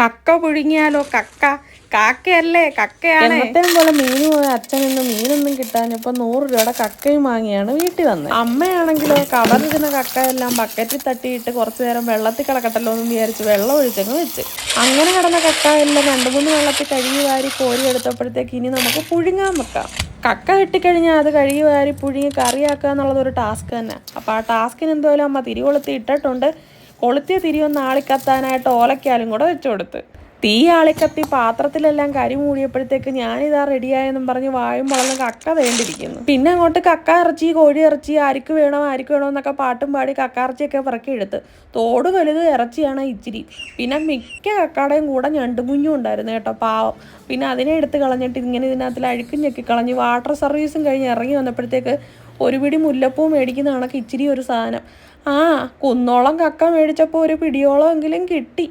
കക്ക പുഴുങ്ങിയാലോ? കക്ക. കാക്കയല്ലേ? കക്കയാണ്. എന്നത്തേം പോലെ മീൻ പോയ അച്ഛനൊന്നും മീനൊന്നും കിട്ടാഞ്ഞപ്പോ നൂറ് രൂപയുടെ കക്കയും വാങ്ങിയാണ് വീട്ടിൽ വന്നത് അമ്മയാണെങ്കിലോ കവറിരുന്ന കക്കയെല്ലാം ബക്കറ്റിൽ തട്ടിയിട്ട് കുറച്ചു നേരം വെള്ളത്തിൽ കിടക്കട്ടല്ലോ എന്ന് വിചാരിച്ച് വെള്ളം ഒഴിച്ചങ്ങ് വെച്ച്. അങ്ങനെ കിടന്ന കക്ക എല്ലാം രണ്ടു മൂന്ന് വെള്ളത്തിൽ കഴുകി വാരി കോരി എടുത്തപ്പോഴത്തേക്ക് ഇനി നമുക്ക് പുഴുങ്ങാൻ വെക്കാം. കക്ക കിട്ടിക്കഴിഞ്ഞാൽ അത് കഴുകി വാരി പുഴുങ്ങി കറിയാക്കുക എന്നുള്ളത് ഒരു ടാസ്ക് തന്നെ. അപ്പോൾ ആ ടാസ്കിന് എന്തോലും അമ്മ തിരികൊളുത്തി ഇട്ടിട്ടുണ്ട്. കൊളുത്തിയ തിരി ഒന്ന് ആളിക്കത്താനായിട്ട് ഓലക്കാലും കൂടെ വെച്ചു കൊടുത്ത്. തീ ആളിക്കത്തി പാത്രത്തിലെല്ലാം കരി മൂടിയപ്പോഴത്തേക്ക് ഞാനിതാ റെഡിയായെന്നും പറഞ്ഞ് വായും വളർന്ന് കക്ക വേണ്ടിയിരിക്കുന്നു പിന്നെ അങ്ങോട്ട് കക്ക ഇറച്ചി കോഴി ഇറച്ചി ആർക്ക് വേണോ ആർക്ക് വേണോ എന്നൊക്കെ പാട്ടും പാടി കക്ക ഇറച്ചിയൊക്കെ പിറക്കി എടുത്ത്. തോട് വലുത് ഇറച്ചിയാണ് ഇച്ചിരി. പിന്നെ മിക്ക കക്കാടയും കൂടെ ഞണ്ടുകുഞ്ഞും ഉണ്ടായിരുന്നു കേട്ടോ പാവം. പിന്നെ അതിനെ എടുത്ത് കളഞ്ഞിട്ട് ഇങ്ങനെ ഇതിനകത്തിൽ അഴുക്കും ഞെക്കി കളഞ്ഞ് വാട്ടർ സർവീസും കഴിഞ്ഞ് ഇറങ്ങി വന്നപ്പോഴത്തേക്ക് ഒരു പിടി മുല്ലപ്പൂ മേടിക്കുന്ന കണക്ക് ഇച്ചിരി ഒരു സാധനം. ആ കുന്നോളം കക്ക മേടിച്ചപ്പോൾ ഒരു പിടിയോളം എങ്കിലും കിട്ടി.